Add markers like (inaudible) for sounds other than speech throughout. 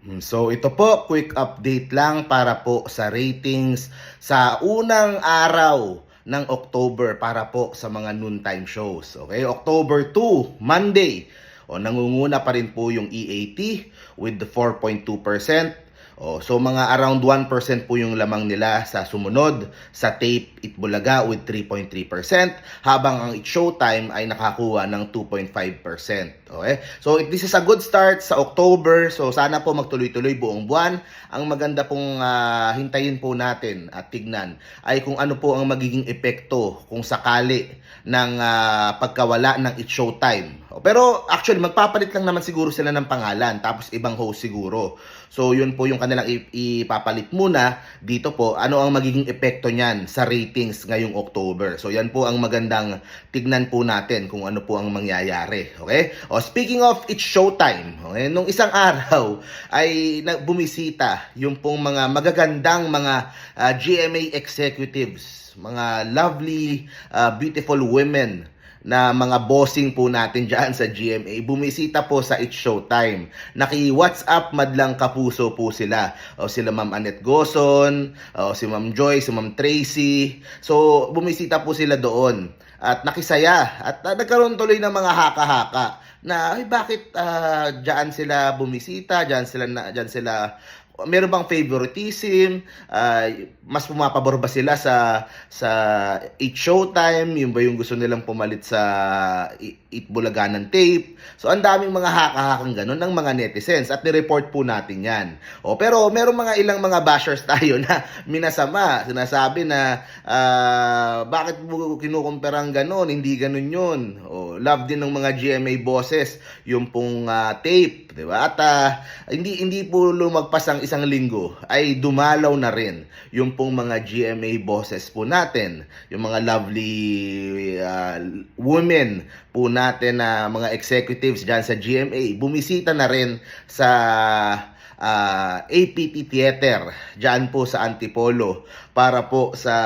Mm, So ito po, quick update lang para po sa ratings sa unang araw ng October para po sa mga noontime shows. Okay, October 2, Monday. O nangunguna pa rin po yung EAT with the 4.2%. O, so mga around 1% po yung lamang nila sa sumunod sa tape Itbulaga with 3.3% habang ang It Showtime ay nakakuha ng 2.5%. Okay? So it- this is a good start sa October. So sana po magtuloy-tuloy buong buwan. Ang maganda pong ah, hintayin po natin at tignan ay kung ano po ang magiging epekto kung sakali ng ah, pagkawala ng It Showtime. Pero actually magpapalit lang naman siguro sila ng pangalan tapos ibang host siguro. So yun po yung kanilang ip- ipapalit muna dito po ano ang magiging epekto niyan sa ratings ngayong October. So yan po ang magandang tignan po natin kung ano po ang mangyayari. Okay? O speaking of it's showtime, okay? nung isang araw ay bumisita yung pong mga magagandang mga ah, GMA executives, mga lovely, ah, beautiful women na mga bossing po natin dyan sa GMA. Bumisita po sa It's Showtime. Naki-WhatsApp madlang kapuso po sila. O sila Ma'am Annette Goson, o si Ma'am Joy, si Ma'am Tracy. So, bumisita po sila doon. At nakisaya. At ah, nagkaroon tuloy ng mga haka-haka na ay bakit ah, dyan sila bumisita, dyan sila na, dyan sila meron bang favoritism? Ah, mas pumapabor ba sila sa sa It Showtime? Yung ba yung gusto nilang pumalit sa It Bulaganan tape? So, ang daming mga haka-hakang ganun ng mga netizens at ni-report po natin yan. O, pero meron mga ilang mga bashers (laughs) tayo na minasama. Sinasabi na ah, bakit mo kinukumperang ganun? Hindi ganun yun. O, love din ng mga GMA bosses yung pong ah, tape, 'di ba? At ah, hindi hindi po lumagpas ang isang linggo ay dumalaw na rin yung pong mga GMA bosses po natin, yung mga lovely ah, women po natin na mga executives diyan sa GMA bumisita na rin sa ah, APT Theater diyan po sa Antipolo para po sa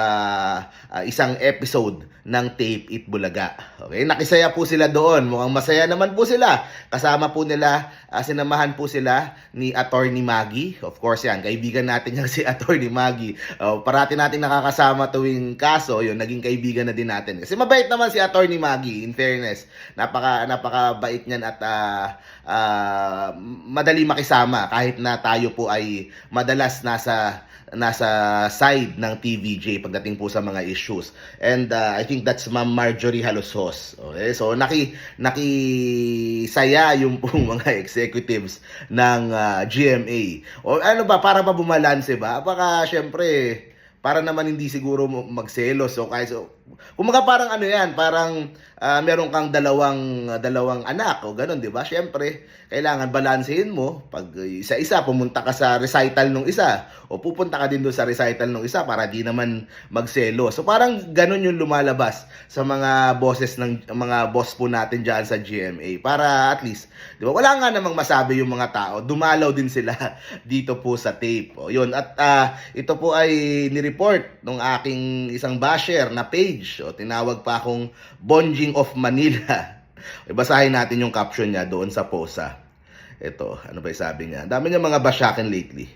ah, isang episode ng Tape It Bulaga. Okay, nakisaya po sila doon. Mukhang masaya naman po sila. Kasama po nila, ah, sinamahan po sila ni Attorney Maggie. Of course yan, kaibigan natin yan (laughs) si Attorney Maggie. Oh, parati natin nakakasama tuwing kaso, yun, naging kaibigan na din natin. Kasi mabait naman si Attorney Maggie, in fairness. Napaka, napakabait niyan at ah, ah, madali makisama kahit na tayo po ay madalas nasa nasa side ng TVJ pagdating po sa mga issues. And uh, I think that's Ma'am Marjorie Halosos. Okay? So naki nakisaya yung pong (laughs) mga executives ng uh, GMA. O ano ba para ba bumalanse ba? Baka syempre para naman hindi siguro magselos o kahit kumaga parang ano yan parang ah, meron kang dalawang dalawang anak o ganun di ba? Syempre kailangan balansehin mo. Pag isa-isa pumunta ka sa recital nung isa o pupunta ka din doon sa recital nung isa para di naman magselo so parang ganun yung lumalabas sa mga bosses ng mga boss po natin diyan sa GMA para at least di ba wala nga namang masabi yung mga tao. Dumalaw din sila (laughs) dito po sa tape. O yun. At ah, ito po ay ni-report ng aking isang basher na page o tinawag pa akong Bonjing of Manila (laughs) Ibasahin natin yung caption niya doon sa posa. Ito, ano ba sabi niya? Dami niya mga basyakin lately.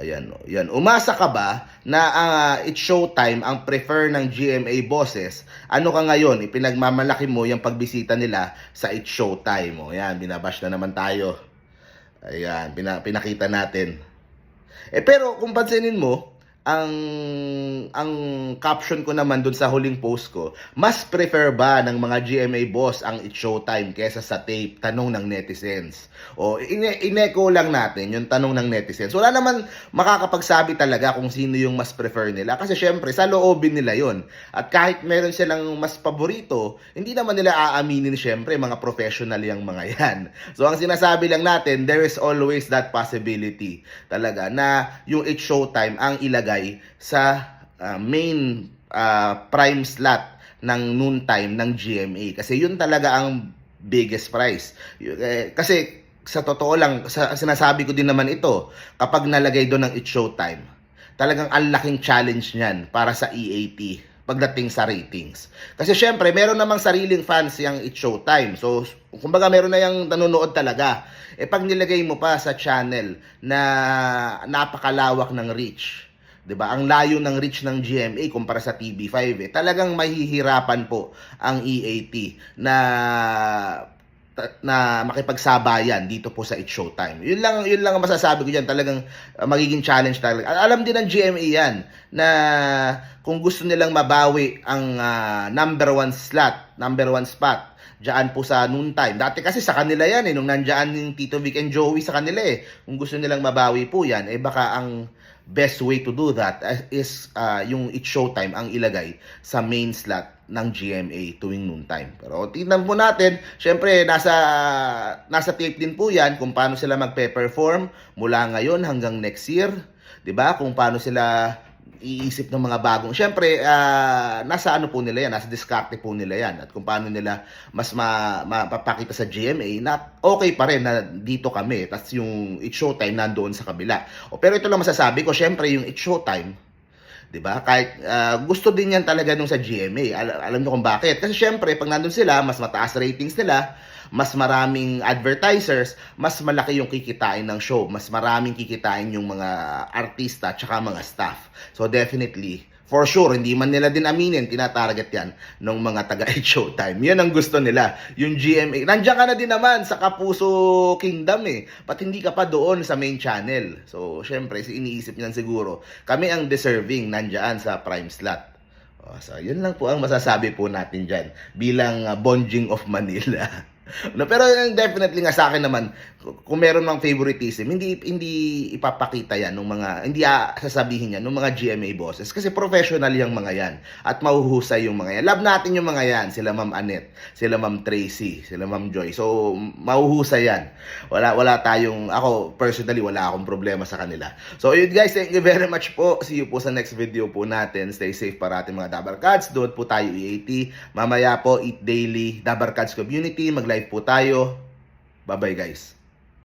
Ayan, o. yan. Umasa ka ba na ah, it's showtime ang prefer ng GMA bosses? Ano ka ngayon? Ipinagmamalaki mo yung pagbisita nila sa it's showtime. O yan, binabash na naman tayo. Ayan, pina- pinakita natin. Eh pero kung pansinin mo, ang ang caption ko naman dun sa huling post ko, mas prefer ba ng mga GMA boss ang It Showtime kesa sa tape? Tanong ng netizens. O ine ineko lang natin yung tanong ng netizens. Wala naman makakapagsabi talaga kung sino yung mas prefer nila kasi syempre sa loobin nila yon. At kahit meron silang mas paborito, hindi naman nila aaminin syempre mga professional yung mga (laughs) yan. So ang sinasabi lang natin, there is always that possibility talaga na yung It Showtime ang ilagay sa uh, main uh, prime slot ng noontime ng GMA kasi yun talaga ang biggest prize. Y- eh, kasi sa totoo lang, sa, sinasabi ko din naman ito, kapag nalagay doon ng It Showtime, talagang ang laking challenge niyan para sa EAT. pagdating sa ratings. Kasi syempre, meron namang sariling fans yung It's Showtime. So, kumbaga meron na yung nanonood talaga. Eh pag nilagay mo pa sa channel na napakalawak ng reach, 'di ba? Ang layo ng reach ng GMA kumpara sa TV5 eh. Talagang mahihirapan po ang EAT na na makipagsabayan dito po sa It's Showtime. Yun lang yun lang ang masasabi ko diyan, talagang uh, magiging challenge talaga. Al- Alam din ng GMA 'yan na kung gusto nilang mabawi ang ah, number one slot, number one spot diyan po sa noontime. Dati kasi sa kanila yan eh, nung nandiyan yung Tito Vic and Joey sa kanila eh. Kung gusto nilang mabawi po yan, eh baka ang best way to do that is uh, yung It's Showtime ang ilagay sa main slot ng GMA tuwing noontime. Pero tingnan po natin, syempre nasa nasa tape din po 'yan kung paano sila magpe-perform mula ngayon hanggang next year, 'di ba? Kung paano sila iisip ng mga bagong. Syempre, ah, nasa ano po nila yan, nasa diskarte po nila yan. At kung paano nila mas ma, mapapakita sa GMA na okay pa rin na dito kami. Tapos yung It's Showtime nandoon sa kabila. O, pero ito lang masasabi ko, syempre yung It's Showtime, 'di ba? Kahit ah, gusto din yan talaga nung sa GMA. Al- alam niyo kung bakit? Kasi syempre pag nandun sila, mas mataas ratings nila, mas maraming advertisers, mas malaki yung kikitain ng show, mas maraming kikitain yung mga artista at mga staff. So definitely For sure, hindi man nila din aminin, tinatarget yan ng mga taga (laughs) Showtime. Yan ang gusto nila. Yung GMA. Nandiyan ka na din naman sa Kapuso Kingdom eh. Ba't hindi ka pa doon sa main channel? So, syempre, si- iniisip niyan siguro. Kami ang deserving nandyan sa prime slot. Oh, so, yun lang po ang masasabi po natin dyan bilang uh, Bonjing of Manila. (laughs) no, pero definitely nga sa akin naman, kung meron ng favoritism, hindi hindi ipapakita yan ng mga, hindi ah, sasabihin yan ng mga GMA bosses. Kasi professional yung mga yan. At mahuhusay yung mga yan. Love natin yung mga yan. Sila Ma'am Annette, sila Ma'am Tracy, sila Ma'am Joy. So, mahuhusay yan. Wala, wala tayong, ako personally, wala akong problema sa kanila. So, yun guys, thank you very much po. See you po sa next video po natin. Stay safe para ating mga Dabar Cats. Doon po tayo EAT. Mamaya po, Eat Daily, Dabar Cats Community. Mag-live po tayo. Bye-bye guys.